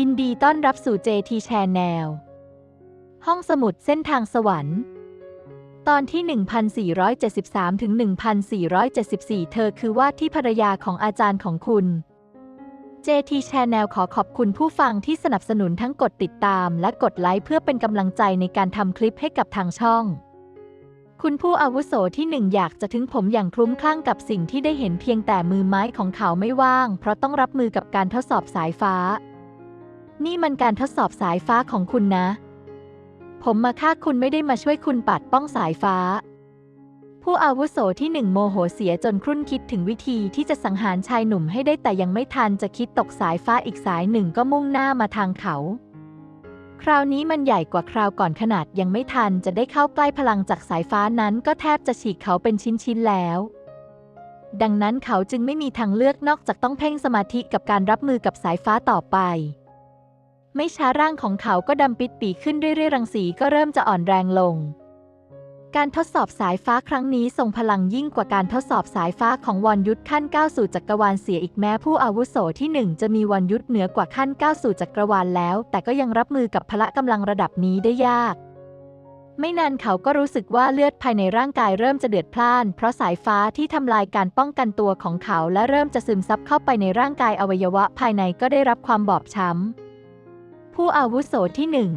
ยินดีต้อนรับสู่ JT Channel ห้องสมุดเส้นทางสวรรค์ ตอนที่ 1473 ถึง 1474 เธอคือว่าที่ภรรยาของอาจารย์ของคุณ JT Channel ขอขอบคุณผู้ฟังที่สนับสนุนทั้งกดติดตามและกดไลค์เพื่อเป็นกำลังใจในการทำคลิปให้กับทางช่อง คุณผู้อาวุโสที่หนึ่งอยากจะถึงผมอย่างคลุ้มคลั่งกับสิ่งที่ได้เห็นเพียงแต่มือไม้ของเขาไม่ว่าง เพราะต้องรับมือกับการทดสอบสายฟ้า นี่มันการทดสอบสายฟ้าของคุณนะ ผมมาฆ่าคุณไม่ได้มาช่วยคุณปัดป้องสายฟ้า ผู้อาวุโสที่หนึ่งโมโหเสียจนครุ่นคิดถึงวิธีที่จะสังหารชายหนุ่มให้ได้แต่ยังไม่ทันจะคิดตกสายฟ้าอีกสายหนึ่งก็มุ่งหน้ามาทางเขา คราวนี้มันใหญ่กว่าคราวก่อนขนาดยังไม่ทันจะได้เข้าใกล้พลังจากสายฟ้านั้นก็แทบจะฉีกเขาเป็นชิ้นๆแล้วดังนั้นเขาจึงไม่มีทางเลือกนอกจากต้องเพ่งสมาธิกับการรับมือกับสายฟ้าต่อไป ไม่ช้าร่างของเขาก็ดำปิดปีขึ้นเรื่อยๆรังสีก็เริ่มจะอ่อนแรงลง การทดสอบสายฟ้าครั้งนี้ทรงพลังยิ่งกว่าการทดสอบสายฟ้าของวรยุทธขั้นก้าวสู่จักรวาลเสียอีกแม้ผู้อาวุโสที่หนึ่งจะมีวรยุทธเหนือกว่าขั้นก้าวสู่จักรวาลแล้ว แต่ก็ยังรับมือกับพละกำลังระดับนี้ได้ยากไม่นานเขาก็รู้สึกว่าเลือดภายในร่างกายเริ่มจะเดือดพล่าน เพราะสายฟ้าที่ทำลายการป้องกันตัวของเขาและเริ่มจะซึมซับเข้าไปในร่างกายอวัยวะภายในก็ได้รับความบอบช้ำ ผู้อาวุโสที่หนึ่ง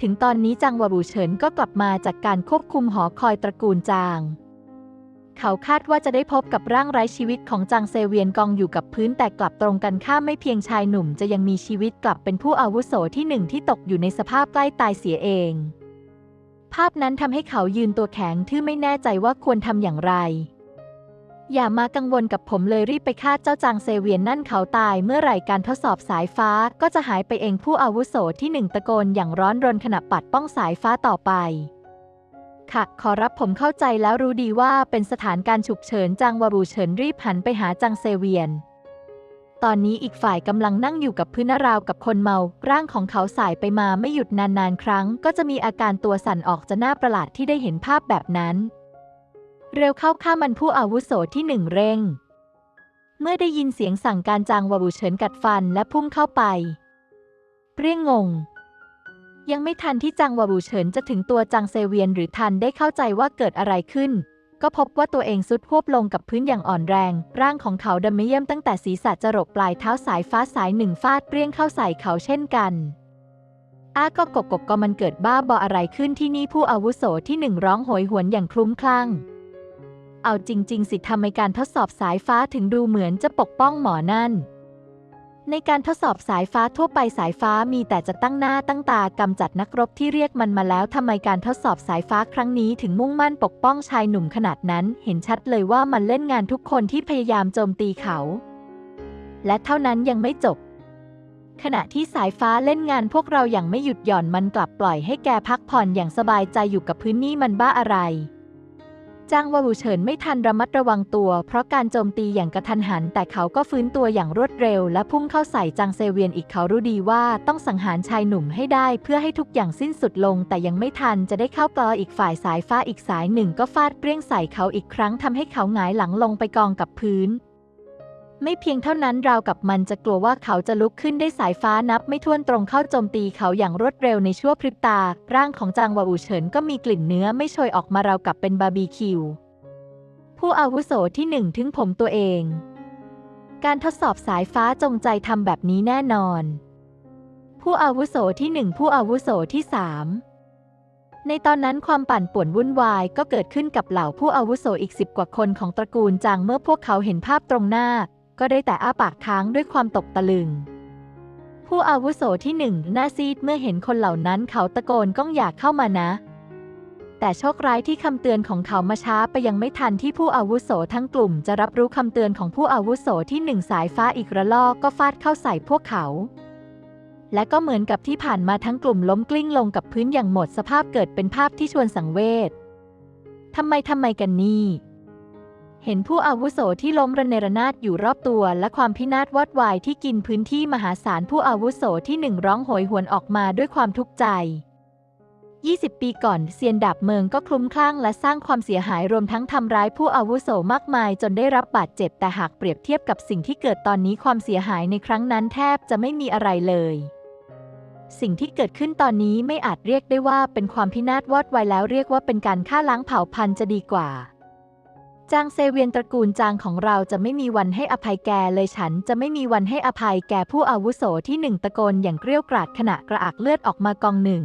ถึงตอนนี้จางวบูเฉินก็กลับมาจากการควบคุมหอคอยตระกูลจาง เขาคาดว่าจะได้พบกับร่างไร้ชีวิตของจางเซเวียนกองอยู่กับพื้นแต่กลับตรงกันข้ามไม่เพียงชายหนุ่มจะยังมีชีวิตกลับเป็นผู้อาวุโสที่หนึ่งที่ตกอยู่ในสภาพใกล้ตายเสียเอง ภาพนั้นทำให้เขายืนตัวแข็งที่ไม่แน่ใจว่าควรทำอย่างไร อย่ามากังวลกับผมเลยรีบไปฆ่าเจ้าจางเซเวียนนั่นเขาตายเมื่อไหร่การทดสอบสายฟ้าก็จะหายไปเองผู้อาวุโสที่หนึ่งตะโกนอย่างร้อนรนขณะปัดป้องสายฟ้าต่อไป ค่ะขอรับผมเข้าใจแล้วรู้ดีว่าเป็นสถานการฉุกเฉินจางวาบูเฉินรีบหันไปหาจางเซเวียน ตอนนี้อีกฝ่ายกำลังนั่งอยู่กับพื้นราวกับคนเมา ร่างของเขาสายไปมาไม่หยุดนานๆ ครั้ง ก็จะมีอาการตัวสั่นออกจะน่าประหลาดที่ได้เห็นภาพแบบนั้น เร็วเข้าข้ามันผู้อาวุโสที่หนึ่งเร่ง เมื่อได้ยินเสียงสั่งการจางวาบูเฉินกัดฟันและพุ่งเข้าไปเปรี้ยงงง ยังไม่ทันที่จางวาบูเฉินจะถึงตัวจางเซเวียนหรือทันได้เข้าใจว่าเกิดอะไรขึ้น ก็พบว่าตัวเองสุดหวบลงกับพื้นอย่างอ่อนแรง ร่างของเขาดำไม่เยี่ยมตั้งแต่ศีรษะจรดปลายเท้าสายฟ้าสายหนึ่งฟาดเปรี้ยงเข้าใส่เขาเช่นกันอ้าก็กกกก็มันเกิดบ้าบออะไรขึ้นที่นี่ผู้อาวุโสที่หนึ่งร้องโหยหวนอย่างคลุ้มคลั่ง เอาจริง ๆ สิทำไมการทดสอบสายฟ้าถึงดูเหมือนจะปกป้องหมอนั่น ในการทดสอบสายฟ้าทั่วไปสายฟ้ามีแต่จะตั้งหน้าตั้งตากำจัดนักรบที่เรียกมันมาแล้วทำไมการทดสอบสายฟ้าครั้งนี้ถึงมุ่งมั่นปกป้องชายหนุ่มขนาดนั้น เห็นชัดเลยว่ามันเล่นงานทุกคนที่พยายามโจมตีเขา และเท่านั้นยังไม่จบขณะที่สายฟ้าเล่นงานพวกเราอย่างไม่หยุดหย่อนมันกลับปล่อยให้แกพักผ่อนอย่างสบายใจอยู่กับพื้นนี่มันบ้าอะไร จ้างวาบูเฉินไม่ทันระมัดระวังตัว เพราะการโจมตีอย่างกระทันหัน แต่เขาก็ฟื้นตัวอย่างรวดเร็ว และพุ่งเข้าใส่จางเซเวียนอีกเขารู้ดีว่าต้องสังหารชายหนุ่มให้ได้ เพื่อให้ทุกอย่างสิ้นสุดลง แต่ยังไม่ทันจะได้เข้ากลออีกฝ่ายสายฟ้าอีกสายหนึ่งก็ฟาดเปรี้ยงใส่เขาอีกครั้งทำให้เขาหงายหลังลงไปกองกับพื้น ไม่เพียงเท่านั้นราวกับมันจะกลัวว่าเขาจะลุกขึ้นได้สายฟ้านับไม่ถ้วนตรงเข้าโจมตีเขาอย่างรวดเร็วในชั่วพริบตา ร่างของจางวาอูเฉินก็มีกลิ่นเนื้อไม่โชยออกมาราวกับเป็นบาร์บีคิว ผู้อาวุโสที่หนึ่งถึงผมตัวเอง การทดสอบสายฟ้าจงใจทำแบบนี้แน่นอน ผู้อาวุโสที่หนึ่งผู้อาวุโสที่สามในตอนนั้นความปั่นป่วนวุ่นวายก็เกิดขึ้นกับเหล่าผู้อาวุโสอีกสิบกว่าคนของตระกูลจางเมื่อพวกเขาเห็นภาพตรงหน้า ก็ได้แต่อ้าปากค้างด้วยความตกตะลึง ผู้อาวุโสที่หนึ่งหน้าซีดเมื่อเห็นคนเหล่านั้นเขาตะโกนก้องอยากเข้ามานะ แต่โชคร้ายที่คำเตือนของเขามาช้าไปยังไม่ทันที่ผู้อาวุโสทั้งกลุ่มจะรับรู้คำเตือนของผู้อาวุโสที่หนึ่งสายฟ้าอีกระลอกก็ฟาดเข้าใส่พวกเขาและก็เหมือนกับที่ผ่านมาทั้งกลุ่มล้มกลิ้งลงกับพื้นอย่างหมดสภาพเกิดเป็นภาพที่ชวนสังเวช ทำไมทำไมกันนี่ เห็นผู้อาวุโสที่ล้มระเนระนาดอยู่รอบตัว และความพินาศวอดวายที่กินพื้นที่มหาศาลผู้อาวุโสที่หนึ่งร้องโหยหวนออกมาด้วยความทุกข์ใจ 20 ปีก่อนเซียนดาบเมืองก็คลุ้มคลั่งและสร้างความเสียหายรวมทั้งทำร้ายผู้อาวุโสมากมายจนได้รับบาดเจ็บแต่หากเปรียบเทียบกับสิ่งที่เกิดตอนนี้ความเสียหายในครั้งนั้นแทบจะไม่มีอะไรเลยสิ่งที่เกิดขึ้นตอนนี้ไม่อาจเรียกได้ว่าเป็นความพินาศวอดวายแล้วเรียกว่าเป็นการฆ่าล้างเผ่าพันธุ์จะดีกว่า จางเซเวียนตระกูลจางของเราจะไม่มีวันให้อภัยแกเลยฉันจะไม่มีวันให้อภัยแกผู้อาวุโสที่หนึ่งตะโกนอย่างเกรี้ยวกราดขณะกระอักเลือดออกมากองหนึ่ง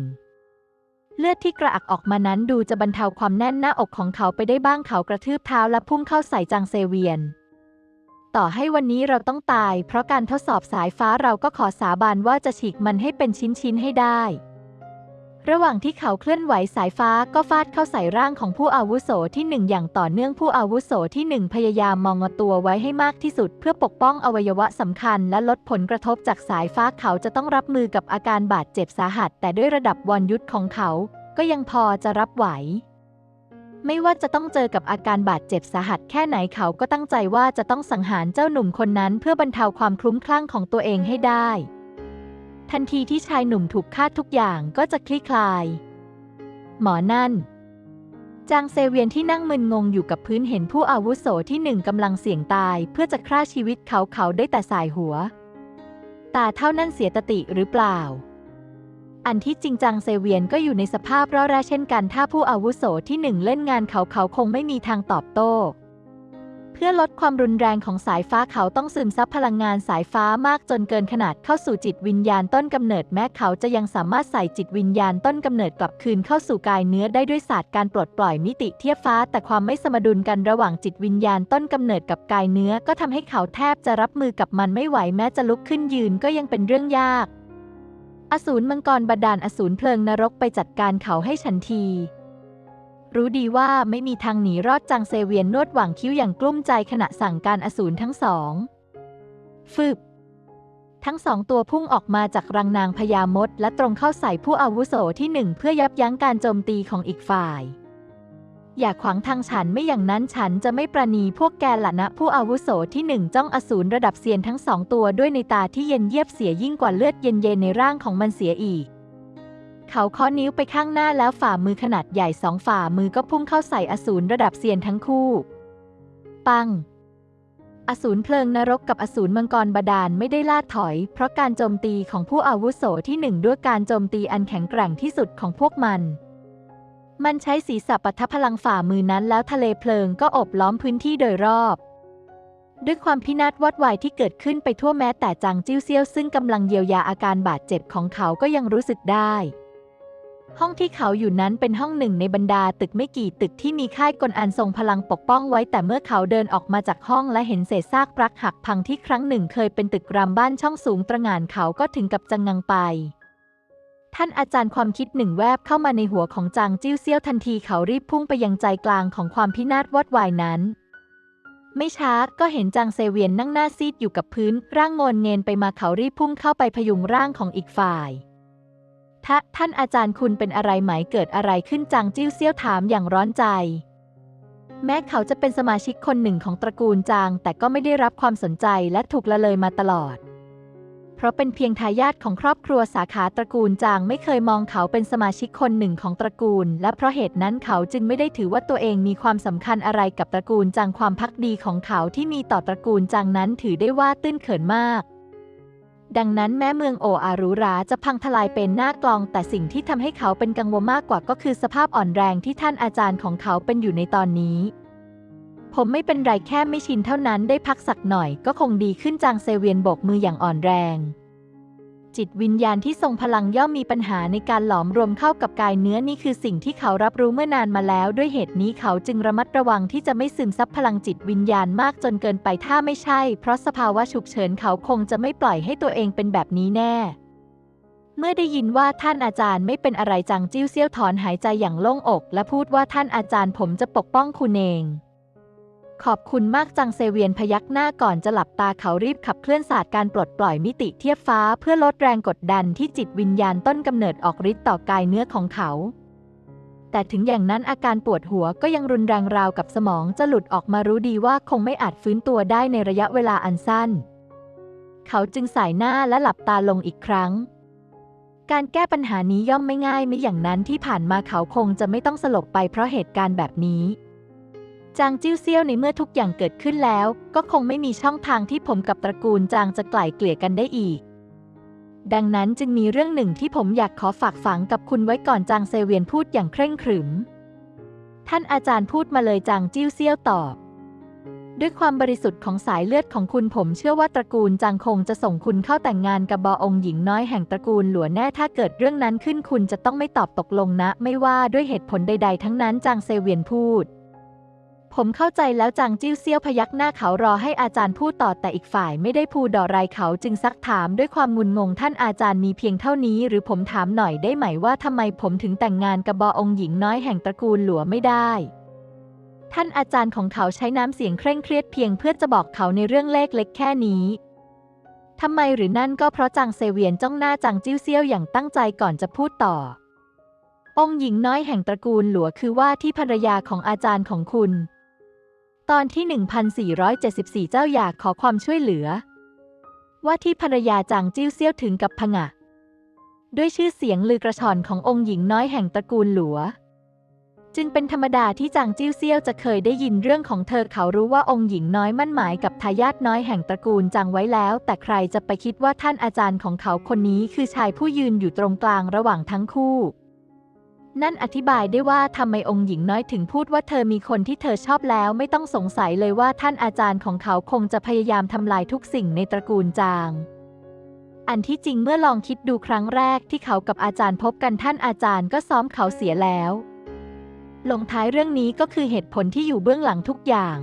เลือดที่กระอักออกมานั้นดูจะบรรเทาความแน่นหน้าอกของเขาไปได้บ้างเขากระทืบเท้าและพุ่งเข้าใส่จางเซเวียน ต่อให้วันนี้เราต้องตาย เพราะการทดสอบสายฟ้าเราก็ขอสาบานว่าจะฉีกมันให้เป็นชิ้นๆให้ได้ ระหว่างที่เขาเคลื่อนไหวสายฟ้าก็ฟาดเข้าใส่ร่างของผู้อาวุโสที่หนึ่งอย่างต่อเนื่องผู้อาวุโสที่หนึ่งพยายามมองตัวไว้ให้มากที่สุด เพื่อปกป้องอวัยวะสำคัญ และลดผลกระทบจากสายฟ้าเขาจะต้องรับมือกับอาการบาดเจ็บสาหัส แต่ด้วยระดับวันยุทธของเขา ก็ยังพอจะรับไหว ไม่ว่าจะต้องเจอกับอาการบาดเจ็บสาหัสแค่ไหนเขาก็ตั้งใจว่าจะต้องสังหารเจ้าหนุ่มคนนั้น เพื่อบรรเทาความคลุ้มคลั่งของตัวเองให้ได้ ทันทีที่ชายหนุ่มถูกฆ่าทุกอย่างก็จะคลี่คลาย หมอนั่น จางเซเวียนที่นั่งมึนงงอยู่กับพื้นเห็นผู้อาวุโสที่หนึ่งกำลังเสี่ยงตาย เพื่อจะฆ่าชีวิตเขาเขาได้แต่สายหัว ตาเท่านั้นเสียตติหรือเปล่า อันที่จริงจังเซเวียนก็อยู่ในสภาพร่อแร่เช่นกัน ถ้าผู้อาวุโสที่หนึ่งเล่นงานเขาเขาคงไม่มีทางตอบโต้ พื่อลดความรุนแรงของสายฟ้าเขาต้องซึมซับพลังงานสายฟ้ามากจนเกินขนาดเข้าสู่จิตวิญญาณต้นกำเนิดแม้เขาจะยังสามารถใส่จิตวิญญาณต้นกำเนิดกลับคืนเข้าสู่กายเนื้อได้ด้วยศาสตร์การปลดปล่อยมิติเทียบฟ้า แต่ความไม่สมดุลกันระหว่างจิตวิญญาณต้นกำเนิดกับกายเนื้อก็ทำให้เขาแทบจะรับมือกับมันไม่ไหวแม้จะลุกขึ้นยืนก็ยังเป็นเรื่องยาก อสูรมังกรบาดาลอสูรเพลิงนรกไปจัดการเขาให้ฉันที รู้ดีว่าไม่มีทางหนีรอดจางเซเวียนนวดหว่างคิ้วอย่างกลุ้มใจขณะสั่งการอสูรทั้งสอง ฟึบ ทั้งสองตัวพุ่งออกมาจากรังนางพญามด และตรงเข้าใส่ผู้อาวุโสที่หนึ่งเพื่อยับยั้งการโจมตีของอีกฝ่าย อย่าขวางทางฉันไม่อย่างนั้นฉันจะไม่ประนีพวกแกละนะ ผู้อาวุโสที่หนึ่งจ้องอสูรระดับเซียนทั้งสองตัวด้วยในตาที่เย็นเยียบเสียยิ่งกว่าเลือดเย็นๆในร่างของมันเสียอีก เขาเคาะนิ้วไปข้างหน้าแล้วฝ่ามือขนาดใหญ่สองฝ่ามือก็พุ่งเข้าใส่อสูรระดับเซียนทั้งคู่ ปัง อสูรเพลิงนรกกับอสูรมังกรบาดาลไม่ได้ล่าถอย เพราะการโจมตีของผู้อาวุโสที่หนึ่งด้วยการโจมตีอันแข็งแกร่งที่สุดของพวกมัน มันใช้ศีรษะปะทพลังฝ่ามือนั้นแล้วทะเลเพลิงก็อบล้อมพื้นที่โดยรอบด้วยความพินาศวอดวายที่เกิดขึ้นไปทั่วแม้แต่จางจิ้วเซียวซึ่งกำลังเยียวยาอาการบาดเจ็บของเขาก็ยังรู้สึกได้ ห้องที่เขาอยู่นั้นเป็นห้องหนึ่งในบรรดาตึกไม่กี่ตึกที่มีค่ายกลอันทรงพลังปกป้องไว้แต่เมื่อเขาเดินออกมาจากห้องและเห็นเศษซากปรักหักพังที่ครั้งหนึ่งเคยเป็นตึกรามบ้านช่องสูงตระหง่านเขาก็ถึงกับจังงังไป ท่านอาจารย์ความคิดหนึ่งแวบเข้ามาในหัวของจางจิ้วเซี่ยวทันทีเขารีบพุ่งไปยังใจกลางของความพินาศวอดวายนั้นไม่ช้าก็เห็นจางเซเวียนนั่งหน้าซีดอยู่กับพื้น ร่างงนเงนไปมาเขารีบพุ่งเข้าไปพยุงร่างของอีกฝ่าย ท่าท่านอาจารย์คุณเป็นอะไรไหมเกิดอะไรขึ้นจางจิ้วเซี่ยวถามอย่างร้อนใจ แม้เขาจะเป็นสมาชิกคนหนึ่งของตระกูลจาง แต่ก็ไม่ได้รับความสนใจและถูกละเลยมาตลอด เพราะเป็นเพียงทายาทของครอบครัวสาขาตระกูลจางไม่เคยมองเขาเป็นสมาชิกคนหนึ่งของตระกูล และเพราะเหตุนั้นเขาจึงไม่ได้ถือว่าตัวเองมีความสำคัญอะไรกับตระกูลจางความพักดีของเขาที่มีต่อตระกูลจางนั้นถือได้ว่าตื้นเขินมาก ดังนั้นแม้เมืองโออารุราจะพังทลายเป็นหน้ากลอง แต่สิ่งที่ทำให้เขาเป็นกังวลมากกว่าก็คือสภาพอ่อนแรงที่ท่านอาจารย์ของเขาเป็นอยู่ในตอนนี้ ผมไม่เป็นไรแค่ไม่ชินเท่านั้นได้พักสักหน่อยก็คงดีขึ้นจางเซเวียนโบกมืออย่างอ่อนแรง จิตวิญญาณที่ทรงพลังย่อมมีปัญหาในการหลอมรวมเข้ากับกายเนื้อนี่คือสิ่งที่เขารับรู้เมื่อนานมาแล้ว ด้วยเหตุนี้เขาจึงระมัดระวังที่จะไม่ซึมซับพลังจิตวิญญาณมากจนเกินไปถ้าไม่ใช่ เพราะสภาวะฉุกเฉินเขาคงจะไม่ปล่อยให้ตัวเองเป็นแบบนี้แน่ เมื่อได้ยินว่าท่านอาจารย์ไม่เป็นอะไรจังจิ้วเซี่ยวถอนหายใจอย่างโล่งอก และพูดว่าท่านอาจารย์ผมจะปกป้องคุณเอง ขอบคุณมากจังเซเวียนพยักหน้าก่อนจะหลับตาเขารีบขับเคลื่อนศาสตร์การปลดปล่อยมิติเทียบฟ้าเพื่อลดแรงกดดันที่จิตวิญญาณต้นกำเนิดออกฤทธิ์ต่อกายเนื้อของเขา แต่ถึงอย่างนั้นอาการปวดหัวก็ยังรุนแรงราวกับสมองจะหลุดออกมารู้ดีว่าคงไม่อาจฟื้นตัวได้ในระยะเวลาอันสั้น เขาจึงสายหน้าและหลับตาลงอีกครั้ง การแก้ปัญหานี้ย่อมไม่ง่ายไม่อย่างนั้นที่ผ่านมาเขาคงจะไม่ต้องสลบไปเพราะเหตุการณ์แบบนี้ จางจิ้วเซี่ยวในเมื่อทุกอย่างเกิดขึ้นแล้ว ก็คงไม่มีช่องทางที่ผมกับตระกูลจางจะไกล่เกลี่ยกันได้อีก ดังนั้นจึงมีเรื่องหนึ่งที่ผมอยากขอฝากฝังกับคุณไว้ก่อนจางเซเวียนพูดอย่างเคร่งขรึม ท่านอาจารย์พูดมาเลยจางจิ้วเซี่ยวตอบ ด้วยความบริสุทธิ์ของสายเลือดของคุณผมเชื่อว่าตระกูลจางคงจะส่งคุณเข้าแต่งงานกับบอองหญิงน้อยแห่งตระกูลหลัวแน่ถ้าเกิดเรื่องนั้นขึ้นคุณจะต้องไม่ตอบตกลงนะ ไม่ว่าด้วยเหตุผลใด ๆ ทั้งนั้นจางเซเวียนพูด ผมเข้าใจแล้วจางจิ้วเซี่ยวพยักหน้าเขารอให้อาจารย์พูดต่อแต่อีกฝ่ายไม่ได้พูดดอไรเขาจึงซักถามด้วยความงุนงงท่านอาจารย์มีเพียงเท่านี้ หรือผมถามหน่อยได้ไหมว่าทำไมผมถึงแต่งงานกับบอองหญิงน้อยแห่งตระกูลหลัวไม่ได้ ท่านอาจารย์ของเขาใช้น้ำเสียงเคร่งเครียดเพียงเพื่อจะบอกเขาในเรื่องเลขเล็กแค่นี้ทำไมหรือนั่นก็เพราะจางเซเวียนจ้องหน้าจางจิ้วเซี่ยวอย่างตั้งใจก่อนจะพูดต่อ องหญิงน้อยแห่งตระกูลหลัวคือว่าที่ภรรยาของอาจารย์ของคุณ ตอนที่ 1474 เจ้าอยากขอความช่วยเหลือ ว่าที่ภรรยาจางจิ้วเซี่ยวถึงกับผงะ ด้วยชื่อเสียงลือกระชอนขององค์หญิงน้อยแห่งตระกูลหลัว จึงเป็นธรรมดาที่จางจิ้วเซี่ยวจะเคยได้ยินเรื่องของเธอเขารู้ว่าองค์หญิงน้อยมั่นหมายกับทายาทน้อยแห่งตระกูลจางไว้แล้ว แต่ใครจะไปคิดว่าท่านอาจารย์ของเขาคนนี้คือชายผู้ยืนอยู่ตรงกลางระหว่างทั้งคู่ นั่นอธิบายได้ว่าทำไมองค์หญิงน้อยถึงพูดว่าเธอมีคนที่เธอชอบแล้วไม่ต้องสงสัยเลยว่าท่านอาจารย์ของเขาคงจะพยายามทำลายทุกสิ่งในตระกูลจาง อันที่จริงเมื่อลองคิดดูครั้งแรกที่เขากับอาจารย์พบกันท่านอาจารย์ก็ซ้อมเขาเสียแล้ว ลงท้ายเรื่องนี้ก็คือเหตุผลที่อยู่เบื้องหลังทุกอย่าง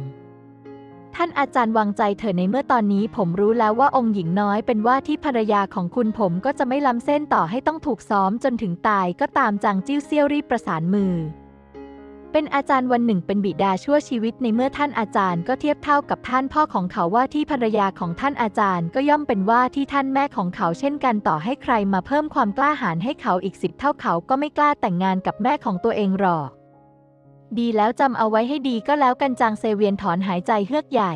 ท่านอาจารย์วางใจเถอะในเมื่อตอนนี้ผมรู้แล้วว่าองค์หญิงน้อยเป็นว่าที่ภรรยาของคุณผมก็จะไม่ล้ำเส้นต่อให้ต้องถูกซ้อมจนถึงตายก็ตามจางจิ้วเซี่ยวรีบประสานมือ เป็นอาจารย์วันหนึ่งเป็นบิดาชั่วชีวิตในเมื่อท่านอาจารย์ก็เทียบเท่ากับท่านพ่อของเขาว่าที่ภรรยาของท่านอาจารย์ก็ย่อมเป็นว่าที่ท่านแม่ของเขาเช่นกันต่อให้ใครมาเพิ่มความกล้าหาญให้เขาอีกสิบเท่าเขาก็ไม่กล้าแต่งงานกับแม่ของตัวเองหรอก ดีแล้วจำเอาไว้ให้ดีก็แล้วกันจางเซเวียนถอนหายใจเฮือกใหญ่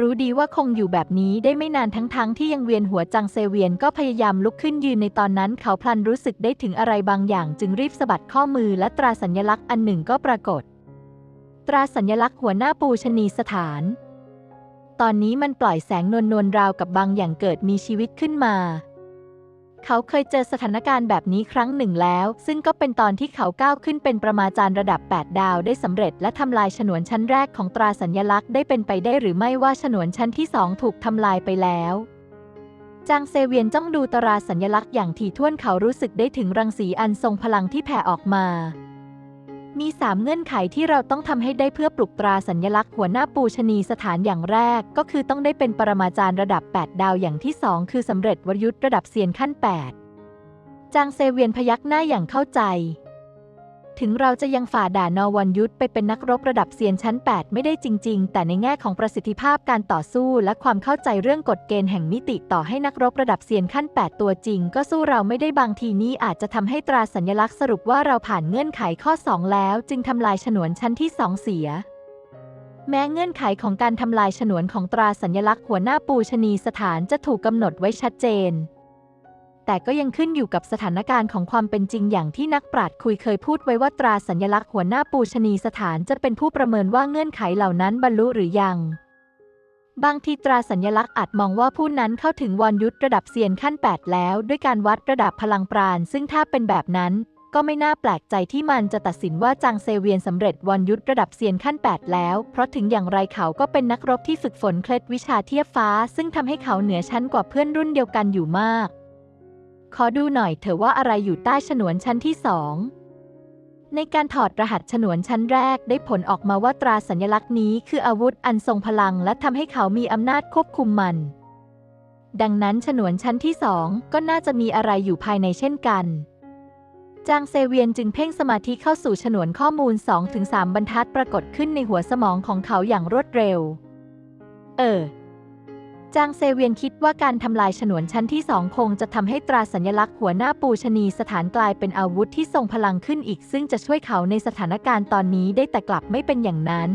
รู้ดีว่าคงอยู่แบบนี้ได้ไม่นานทั้งๆทที่ยังเวียนหัวจางเซเวียนก็พยายามลุกขึ้นยืนในตอนนั้นเขาพลันรู้สึกได้ถึงอะไรบางอย่างจึงรีบสะบัดข้อมือและตราสัญลักษณ์อันหนึ่งก็ปรากฏ ตราสัญลักษณ์หัวหน้าปูชนีสถาน ตอนนี้มันปล่อยแสงนวลนวลๆราวกับบางอย่างเกิดมีชีวิตขึ้นมา เขาเคยเจอสถานการณ์แบบนี้ครั้งหนึ่งแล้ว ซึ่งก็เป็นตอนที่เขาก้าวขึ้นเป็นประมาจารย์ระดับ 8 ดาวได้สำเร็จ และทำลายฉนวนชั้นแรกของตราสัญลักษณ์ได้เป็นไปได้หรือไม่ว่าฉนวนชั้นที่สองถูกทำลายไปแล้วจางเซเวียนจ้องดูตราสัญลักษณ์อย่างถี่ถ้วนเขารู้สึกได้ถึงรังสีอันทรงพลังที่แผ่ออกมา มีสามเงื่อนไขที่เราต้องทำให้ได้เพื่อปลุกตราสัญลักษณ์หัวหน้าปูชนีสถานอย่างแรก ก็คือต้องได้เป็นปรมาจารย์ระดับ 8 ดาวอย่างที่สองคือสำเร็จวรยุทธ์ระดับเซียนขั้น 8 จางเซเวียนพยักหน้าอย่างเข้าใจ ถึงเราจะยังฝ่าด่านอวันยุทธไปเป็นนักรบระดับเซียนชั้น 8 ไม่ได้จริง ๆ แต่ในแง่ของประสิทธิภาพการต่อสู้และความเข้าใจเรื่องกฎเกณฑ์แห่งมิติต่อให้นักรบระดับเซียนขั้น 8 ตัวจริง ก็สู้เราไม่ได้บางทีนี้อาจจะทำให้ตราสัญลักษณ์สรุปว่าเราผ่านเงื่อนไขข้อ 2 แล้ว จึงทำลายฉนวนชั้นที่ 2 เสียแม้เงื่อนไขของการทำลายฉนวนของตราสัญลักษณ์หัวหน้าปูชนีสถานจะถูกกำหนดไว้ชัดเจน แต่ก็ยังขึ้นอยู่กับสถานการณ์ของความเป็นจริงอย่างที่นักปราชญ์คุยเคยพูดไว้ว่าตราสัญลักษณ์หัวหน้าปูชนีสถานจะเป็นผู้ประเมินว่าเงื่อนไขเหล่านั้นบรรลุหรือยัง บางทีตราสัญลักษณ์อาจมองว่าผู้นั้นเข้าถึงวรยุทธระดับเซียนขั้น 8 แล้ว ด้วยการวัดระดับพลังปราณซึ่งถ้าเป็นแบบนั้น ก็ไม่น่าแปลกใจที่มันจะตัดสินว่าจางเซเวียนสำเร็จวรยุทธระดับเซียนขั้น 8 แล้ว เพราะถึงอย่างไรเขาก็เป็นนักรบที่ฝึกฝนเคล็ดวิชาเทียบฟ้า ซึ่งทำให้เขาเหนือชั้นกว่าเพื่อนรุ่นเดียวกันอยู่มาก ขอดูหน่อยเถอะว่าอะไรอยู่ใต้ฉนวนชั้นที่สองในการถอดรหัสฉนวนชั้นแรกได้ผลออกมาว่าตราสัญลักษณ์นี้คืออาวุธอันทรงพลังและทำให้เขามีอำนาจควบคุมมัน ดังนั้นฉนวนชั้นที่สองก็น่าจะมีอะไรอยู่ภายในเช่นกัน จางเซเวียนจึงเพ่งสมาธิเข้าสู่ฉนวนข้อมูล 2-3 บรรทัดปรากฏขึ้นในหัวสมองของเขาอย่างรวดเร็ว เออ จางเซเวียนคิดว่าการทำลายฉนวนชั้นที่สองคงจะทำให้ตราสัญลักษณ์หัวหน้าปูชนีสถานกลายเป็นอาวุธที่ทรงพลังขึ้นอีก ซึ่งจะช่วยเขาในสถานการณ์ตอนนี้ได้แต่กลับไม่เป็นอย่างนั้น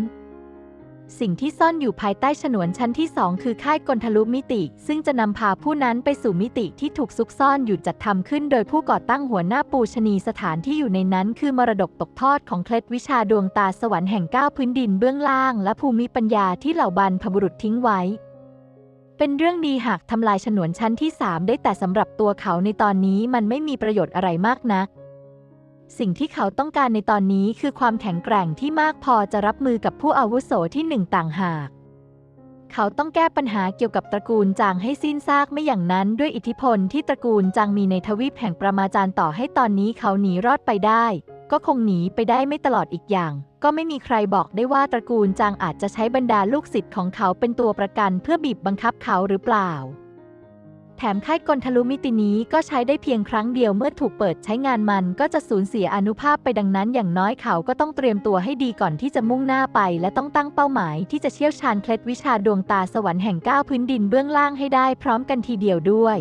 สิ่งที่ซ่อนอยู่ภายใต้ฉนวนชั้นที่สองคือค่ายกลทะลุมิติ ซึ่งจะนำพาผู้นั้นไปสู่มิติที่ถูกซุกซ่อนอยู่จัดทำขึ้น โดยผู้ก่อตั้งหัวหน้าปูชนีสถานที่อยู่ในนั้น คือมรดกตกทอดของเคล็ดวิชาดวงตาสวรรค์แห่งก้าวพื้นดินเบื้องล่าง และภูมิปัญญาที่เหล่าบรรพบุรุษทิ้งไว้ เป็นเรื่องดีหากทำลายฉนวนชั้นที่สามได้แต่สำหรับตัวเขาในตอนนี้มันไม่มีประโยชน์อะไรมากนัก สิ่งที่เขาต้องการในตอนนี้คือความแข็งแกร่งที่มากพอจะรับมือกับผู้อาวุโสที่หนึ่งต่างหาก เขาต้องแก้ปัญหาเกี่ยวกับตระกูลจางให้สิ้นซากไม่อย่างนั้นด้วยอิทธิพลที่ตระกูลจางมีในทวีปแห่งประมาจารย์ต่อให้ตอนนี้เขาหนีรอดไปได้ ก็คงหนีไปได้ไม่ตลอดอีกอย่าง ก็ไม่มีใครบอกได้ว่าตระกูลจางอาจจะใช้บรรดาลูกศิษย์ของเขาเป็นตัวประกันเพื่อบีบบังคับเขาหรือเปล่า แถมค่ายกลทะลุมิตินี้ก็ใช้ได้เพียงครั้งเดียวเมื่อถูกเปิดใช้งานมันก็จะสูญเสียอนุภาพไปดังนั้นอย่างน้อยเขาก็ต้องเตรียมตัวให้ดีก่อนที่จะมุ่งหน้าไป และต้องตั้งเป้าหมายที่จะเชี่ยวชาญเคล็ดวิชาดวงตาสวรรค์แห่งก้าวพื้นดินเบื้องล่างให้ได้พร้อมกันทีเดียวด้วย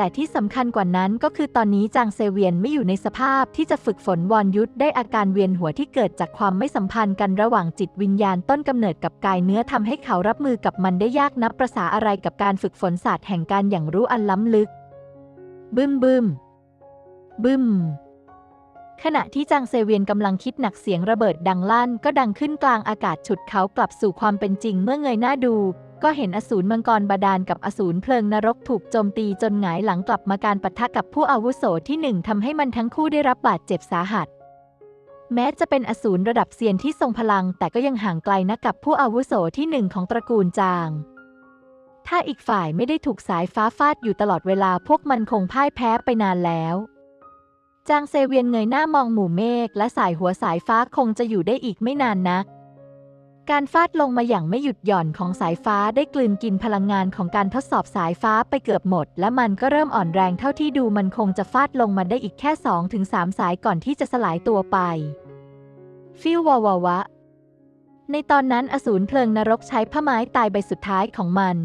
แต่ที่สำคัญกว่านั้นก็คือตอนนี้จางเซเวียนไม่อยู่ในสภาพที่จะฝึกฝนวอนยุทธได้อาการเวียนหัวที่เกิดจากความไม่สัมพันธ์กันระหว่างจิตวิญญาณต้นกำเนิดกับกายเนื้อทำให้เขารับมือกับมันได้ยากนับประษาอะไรกับการฝึกฝนศาสตร์แห่งการอย่างรู้อันล้ำลึก บึ้มบึ้มบึ้มขณะที่จางเซเวียนกำลังคิดหนักเสียงระเบิดดังลั่น ก็ดังขึ้นกลางอากาศฉุดเขากลับสู่ความเป็นจริงเมื่อเงยหน้าดู ก็เห็นอสูรมังกรบาดาลกับอสูรเพลิงนรกถูกโจมตีจนหงายหลังกลับมาการปะทะกับผู้อาวุโสที่หนึ่งทำให้มันทั้งคู่ได้รับบาดเจ็บสาหัส แม้จะเป็นอสูรระดับเซียนที่ทรงพลัง แต่ก็ยังห่างไกลนักกับผู้อาวุโสที่หนึ่งของตระกูลจาง ถ้าอีกฝ่ายไม่ได้ถูกสายฟ้าฟาดอยู่ตลอดเวลาพวกมันคงพ่ายแพ้ไปนานแล้วจางเซเวียนเงยหน้ามองหมู่เมฆและสายหัวสายฟ้าคงจะอยู่ได้อีกไม่นานนัก การฟาดลงมาอย่างไม่หยุดหย่อนของสายฟ้าได้กลืนกินพลังงานของการทดสอบสายฟ้าไปเกือบหมด และมันก็เริ่มอ่อนแรงเท่าที่ดูมันคงจะฟาดลงมาได้อีกแค่ 2-3ถึงสายก่อนที่จะสลายตัวไป ฟิววาวาวะ ในตอนนั้นอสูรเพลิงนรกใช้ผ้าไม้ตายใบสุดท้ายของมัน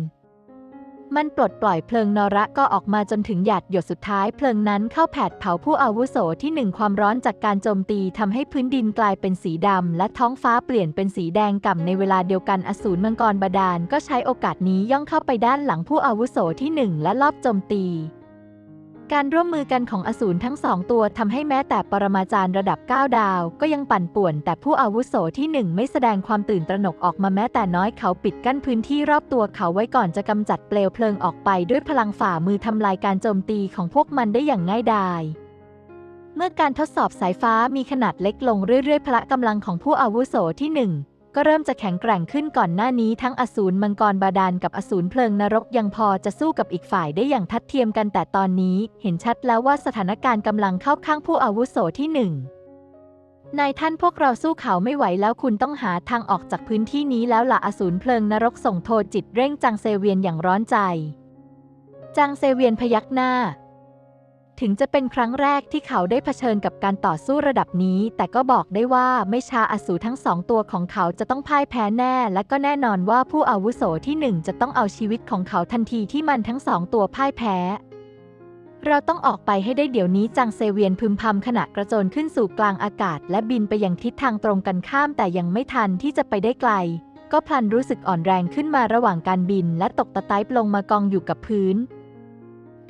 มันปลดปล่อยเพลิงนระก็ออกมาจนถึงหยาดหยดสุดท้ายเพลิงนั้นเข้าแผดเผาผู้อาวุโสที่หนึ่งความร้อนจากการโจมตีทำให้พื้นดินกลายเป็นสีดำและท้องฟ้าเปลี่ยนเป็นสีแดงก่าในเวลาเดียวกันอสูรมังกรบาดาลก็ใช้โอกาสนี้ย่องเข้าไปด้านหลังผู้อาวุโสที่หนึ่งและลอบโจมตี การร่วมมือกันของอสูรทั้งสองตัวทำให้แม้แต่ปรมาจารย์ระดับ 9 ดาว ก็ยังปั่นป่วน แต่ผู้อาวุโสที่หนึ่งไม่แสดงความตื่นตระหนกออกมาแม้แต่น้อยเขาปิดกั้นพื้นที่รอบตัวเขาไว้ก่อนจะกำจัดเปลวเพลิงออกไปด้วยพลังฝ่ามือทำลายการโจมตีของพวกมันได้อย่างง่ายดายเมื่อการทดสอบสายฟ้ามีขนาดเล็กลงเรื่อยๆ พละกำลังของผู้อาวุโสที่หนึ่ง ก็เริ่มจะแข็งแกร่งขึ้นก่อนหน้านี้ทั้งอสูรมังกรบาดาลกับอสูรเพลิงนรกยังพอจะสู้กับอีกฝ่ายได้อย่างทัดเทียมกันแต่ตอนนี้ เห็นชัดแล้วว่าสถานการณ์กำลังเข้าข้างผู้อาวุโสที่หนึ่งนายท่านพวกเราสู้เขาไม่ไหวแล้วคุณต้องหาทางออกจากพื้นที่นี้แล้วล่ะอสูรเพลิงนรกส่งโทจิตเร่งจังเซเวียนอย่างร้อนใจ จังเซเวียนพยักหน้า ถึงจะเป็นครั้งแรกที่เขาได้เผชิญกับการต่อสู้ระดับนี้ แต่ก็บอกได้ว่าไม่ช้าอสูรทั้งสองตัวของเขาจะต้องพ่ายแพ้แน่ และก็แน่นอนว่าผู้อาวุโสที่หนึ่งจะต้องเอาชีวิตของเขาทันทีที่มันทั้งสองตัวพ่ายแพ้ เราต้องออกไปให้ได้เดี๋ยวนี้จังเซเวียนพึมพำขณะกระโจนขึ้นสู่กลางอากาศ และบินไปยังทิศทางตรงกันข้ามแต่ยังไม่ทันที่จะไปได้ไกล ก็พลันรู้สึกอ่อนแรงขึ้นมาระหว่างการบิน และตกตะไตปลงมากองอยู่กับพื้น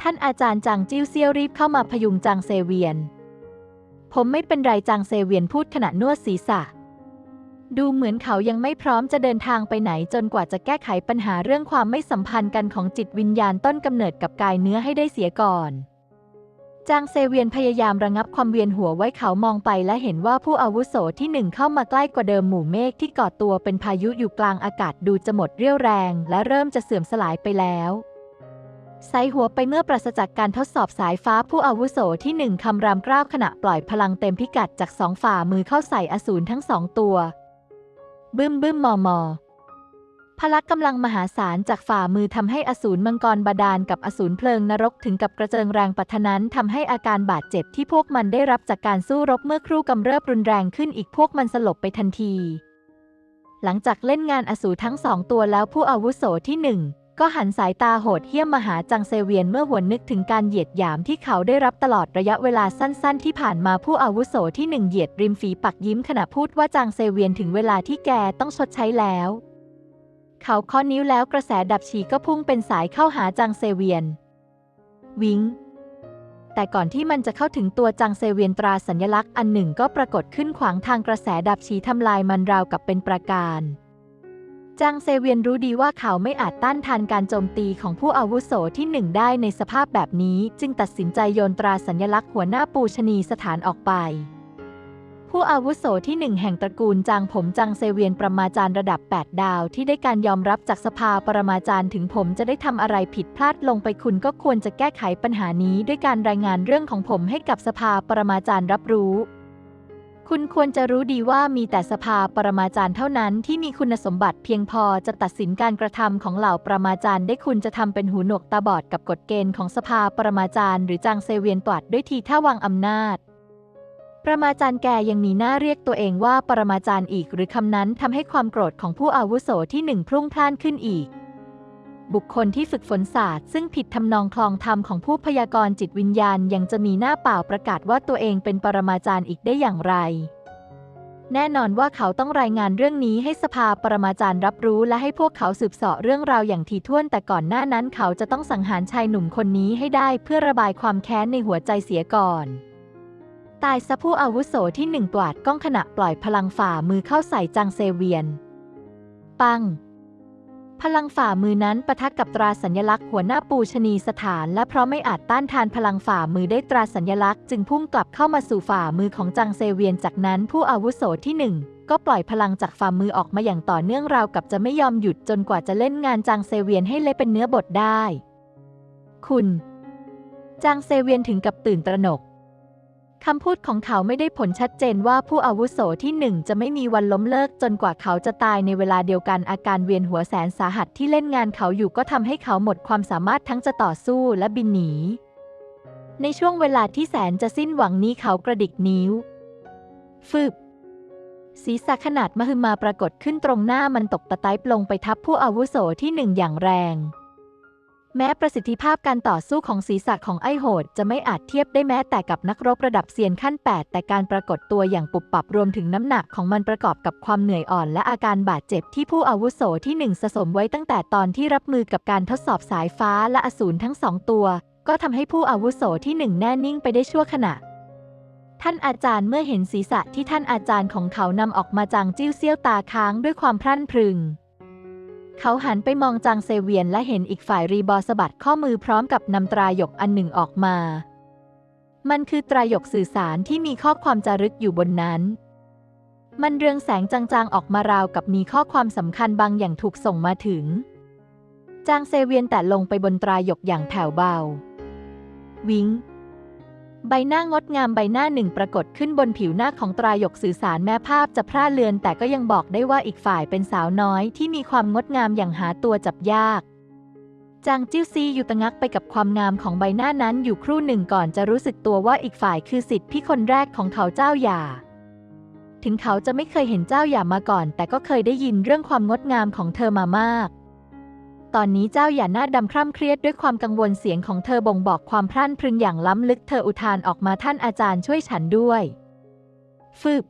ท่านอาจารย์จางจิ้วเซียวรีบเข้ามาพยุงจางเซเวียน ผมไม่เป็นไรจางเซเวียนพูดขณะนวดศีรษะ ดูเหมือนเขายังไม่พร้อมจะเดินทางไปไหนจนกว่าจะแก้ไขปัญหาเรื่องความไม่สัมพันธ์กันของจิตวิญญาณต้นกำเนิดกับกายเนื้อให้ได้เสียก่อนจางเซเวียนพยายามระงับความเวียนหัวไว้เขามองไปและเห็นว่าผู้อาวุโสที่หนึ่งเข้ามาใกล้กว่าเดิมหมู่เมฆที่ก่อตัวเป็นพายุอยู่กลางอากาศดูจะหมดเรี่ยวแรง และเริ่มจะเสื่อมสลายไปแล้ว ไซหัวไปเมื่อปราศจากการทดสอบสายฟ้าผู้อาวุโสที่หนึ่งคำรามกร้าวขณะปล่อยพลังเต็มพิกัดจากสองฝ่ามือเข้าใส่อสูรทั้งสองตัว บึ้มบึ้มมอมอพละกำลังมหาศาลจากฝ่ามือทำให้อสูรมังกรบาดาลกับอสูรเพลิงนรกถึงกับกระเจิงแรงปัทนั้นทำให้อาการบาดเจ็บที่พวกมันได้รับจากการสู้รบเมื่อครู่กำเริบรุนแรงขึ้นอีกพวกมันสลบไปทันที หลังจากเล่นงานอสูรทั้งสองตัวแล้วผู้อาวุโสที่หนึ่ง ก็หันสายตาโหดเหี้ยมมาหาจังเซเวียนเมื่อหวนนึกถึงการเหยียดหยามที่เขาได้รับตลอดระยะเวลาสั้นๆ ที่ผ่านมาผู้อาวุโสที่หนึ่งเหยียดริมฝีปักยิ้มขณะพูดว่าจางเซเวียนถึงเวลาที่แกต้องชดใช้แล้ว เขาเคาะนิ้วแล้วกระแสดับฉีก็พุ่งเป็นสายเข้าหาจางเซเวียน วิงแต่ก่อนที่มันจะเข้าถึงตัวจางเซเวียนตราสัญลักษณ์อันหนึ่งก็ปรากฏขึ้นขวางทางกระแสดับฉีทำลายมันราวกับเป็นประการ จางเซเวียนรู้ดีว่าเขาไม่อาจต้านทานการโจมตีของผู้อาวุโสที่หนึ่งได้ในสภาพแบบนี้ จึงตัดสินใจโยนตราสัญลักษณ์หัวหน้าปูชนีสถานออกไป ผู้อาวุโสที่หนึ่งแห่งตระกูลจางผมจางเซเวียนประมาจารย์ระดับ 8 ดาวที่ได้การยอมรับจากสภาปรมาจารย์ถึงผมจะได้ทำอะไรผิดพลาดลงไปคุณก็ควรจะแก้ไขปัญหานี้ด้วยการรายงานเรื่องของผมให้กับสภาปรมาจารย์รับรู้ คุณควรจะรู้ดีว่ามีแต่สภาปรมาจารย์เท่านั้นที่มีคุณสมบัติเพียงพอจะตัดสินการกระทำของเหล่าปรมาจารย์ได้คุณจะทำเป็นหูหนวกตาบอดกับกฎเกณฑ์ของสภาปรมาจารย์หรือจางเซเวียนตวัดด้วยทีท่าวางอำนาจ ปรมาจารย์แกยังมีหน้าเรียกตัวเองว่าปรมาจารย์อีก หรือคำนั้นทำให้ความโกรธของผู้อาวุโสที่หนึ่งพรุ่งพล่านขึ้นอีก บุคคลที่ฝึกฝนศาสตร์ซึ่งผิดทำนองคลองธรรมของผู้พยากรณ์จิตวิญญาณยังจะมีหน้าเปล่าประกาศว่าตัวเองเป็นปรมาจารย์อีกได้อย่างไร แน่นอนว่าเขาต้องรายงานเรื่องนี้ให้สภาปรมาจารย์รับรู้และให้พวกเขาสืบเสาะเรื่องราวอย่างถี่ถ้วนแต่ก่อนหน้านั้นเขาจะต้องสังหารชายหนุ่มคนนี้ให้ได้เพื่อระบายความแค้นในหัวใจเสียก่อน ตายซะผู้อาวุโสที่หนึ่งกวาดก้องขณะปล่อยพลังฝ่ามือเข้าใส่จางเซเวียน ปัง พลังฝ่ามือนั้นปะทะกับตราสัญลักษณ์หัวหน้าปูชนีสถาน และเพราะไม่อาจต้านทานพลังฝ่ามือได้ตราสัญลักษณ์ จึงพุ่งกลับเข้ามาสู่ฝ่ามือของจางเซเวียนจากนั้นผู้อาวุโสที่หนึ่งก็ปล่อยพลังจากฝ่ามือออกมาอย่างต่อเนื่องราวกับจะไม่ยอมหยุดจนกว่าจะเล่นงานจางเซเวียนให้เละเป็นเนื้อบดได้ คุณ จางเซเวียนถึงกับตื่นตระหนก คำพูดของเขาไม่ได้ผลชัดเจนว่าผู้อาวุโสที่หนึ่งจะไม่มีวันล้มเลิกจนกว่าเขาจะตายในเวลาเดียวกันอาการเวียนหัวแสนสาหัสที่เล่นงานเขาอยู่ก็ทำให้เขาหมดความสามารถทั้งจะต่อสู้และบินหนี ในช่วงเวลาที่แสนจะสิ้นหวังนี้เขากระดิกนิ้วฟึบศีรษะขนาดมหึมาปรากฏขึ้นตรงหน้ามันตกตะไตปลงไปทับผู้อาวุโสที่หนึ่งอย่างแรง แม้ประสิทธิภาพการต่อสู้ของศีรษะของไอ้โหด จะไม่อาจเทียบได้แม้แต่กับนักรบระดับเซียนขั้น 8 แต่การปรากฏตัวอย่างปุบปับรวมถึงน้ำหนักของมันประกอบกับความเหนื่อยอ่อน และอาการบาดเจ็บที่ผู้อาวุโสที่หนึ่งสะสมไว้ตั้งแต่ตอนที่รับมือกับการทดสอบสายฟ้าและอสูรทั้งสองตัว ก็ทำให้ผู้อาวุโสที่หนึ่งแน่นิ่งไปได้ชั่วขณะ ท่านอาจารย์เมื่อเห็นศีรษะที่ท่านอาจารย์ของเขานำออกมาจางจิ้วเซี่ยวตาค้างด้วยความพรั่นพรึง เขาหันไปมองจางเซเวียนและเห็นอีกฝ่ายรีบอสะบัดข้อมือพร้อมกับนำตราหยกอันหนึ่งออกมา มันคือตราหยกสื่อสารที่มีข้อความจารึกอยู่บนนั้น มันเรืองแสงจางๆออกมาราวกับมีข้อความสำคัญบางอย่างถูกส่งมาถึง จางเซเวียนแต่ลงไปบนตราหยกอย่างแผ่วเบา วิง ใบหน้างดงามใบหน้าหนึ่งปรากฏขึ้นบนผิวหน้าของตรายกสื่อสารแม้ภาพจะพร่าเลือน แต่ก็ยังบอกได้ว่าอีกฝ่ายเป็นสาวน้อยที่มีความงดงามอย่างหาตัวจับยาก จางจิ้วซีอยู่ตะงักไปกับความงามของใบหน้านั้นอยู่ครู่หนึ่งก่อนจะรู้สึกตัวว่าอีกฝ่ายคือสิทธิพี่คนแรกของเขาเจ้าหย่า ถึงเขาจะไม่เคยเห็นเจ้าหย่ามาก่อน แต่ก็เคยได้ยินเรื่องความงดงามของเธอมามาก ตอนนี้เจ้าหย่าหน้าดำคร่ำเครียดด้วยความกังวลเสียงของเธอบ่งบอกความพรั่นพรึงอย่างล้ำลึกเธออุทานออกมาท่านอาจารย์ช่วยฉันด้วยฟึบ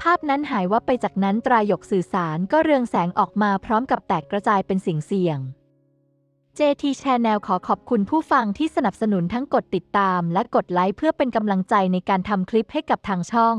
ภาพนั้นหายวับไปจากนั้นตรายกสื่อสารก็เรืองแสงออกมาพร้อมกับแตกกระจายเป็นสิ่งเสี่ยง JT Channel ขอขอบคุณผู้ฟังที่สนับสนุนทั้งกดติดตามและกดไลค์เพื่อเป็นกำลังใจในการทำคลิปให้กับทางช่อง